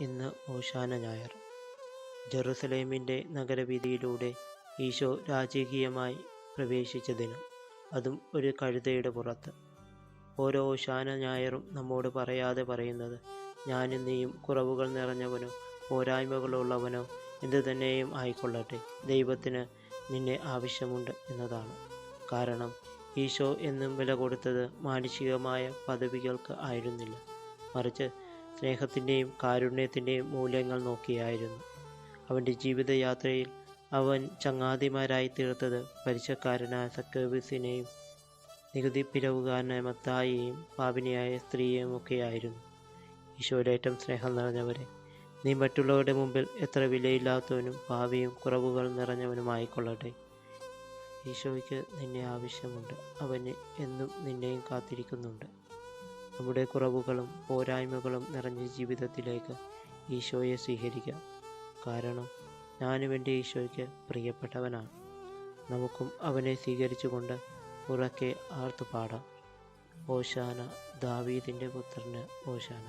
ഇന്ന് ഓശാന ഞായർ. ജെറുസലേമിന്റെ നഗരവീതിയിലൂടെ ഈശോ രാജകീയമായി പ്രവേശിച്ച ദിനം. അതും ഒരു കഴുതയുടെ പുറത്ത്. ഓരോ ഓശാന ഞായറും നമ്മോട് പറയാതെ പറയുന്നത് ഞാനും നീയും കുറവുകൾ നിറഞ്ഞവനോ പോരായ്മകളുള്ളവനോ എന്തു തന്നെയും ആയിക്കൊള്ളട്ടെ. ദൈവത്തിന് നിന്നെ ആവശ്യമുണ്ട് എന്നതാണ്. കാരണം ഈശോ എന്നും വില കൊടുത്തത് മാനുഷികമായ പദവികൾക്ക് ആയിരുന്നില്ല. മറിച്ച് സ്നേഹത്തിന്റെയും കാരുണ്യത്തിന്റെയും മൂല്യങ്ങൾ നോക്കിയായിരുന്നു. അവന്റെ ജീവിതയാത്രയിൽ അവൻ ചങ്ങാതിമാരായി തീർത്തത് പരിചക്കാരനായ സക്കേബിസിനെയും നികുതി പിരവുകാരനായ മത്തായിയെയും പാപിനിയായ സ്ത്രീയെയും ഒക്കെയായിരുന്നു. ഈശോയുടെ ഏറ്റവും സ്നേഹം നിറഞ്ഞവരെ നീ മറ്റുള്ളവരുടെ മുമ്പിൽ എത്ര വിലയില്ലാത്തവനും ഭാവിയും കുറവുകൾ നിറഞ്ഞവനുമായിക്കൊള്ളട്ടെ. ഈശോയ്ക്ക് നിന്നെ ആവശ്യമുണ്ട്. അവന് എന്നും നിന്നെയും കാത്തിരിക്കുന്നുണ്ട്. നമ്മുടെ കുറവുകളും പോരായ്മകളും നിറഞ്ഞ ജീവിതത്തിലേക്ക് ഈശോയെ സ്വീകരിക്കാം. കാരണം ഞാനും എന്റെ ഈശോയ്ക്ക് പ്രിയപ്പെട്ടവനാണ്. നമുക്കും അവനെ സ്വീകരിച്ചുകൊണ്ട് ഉറക്കെ ആർത്തു പാടാം ഓശാന ദാവീദിന്റെ പുത്രന് ഓശാന.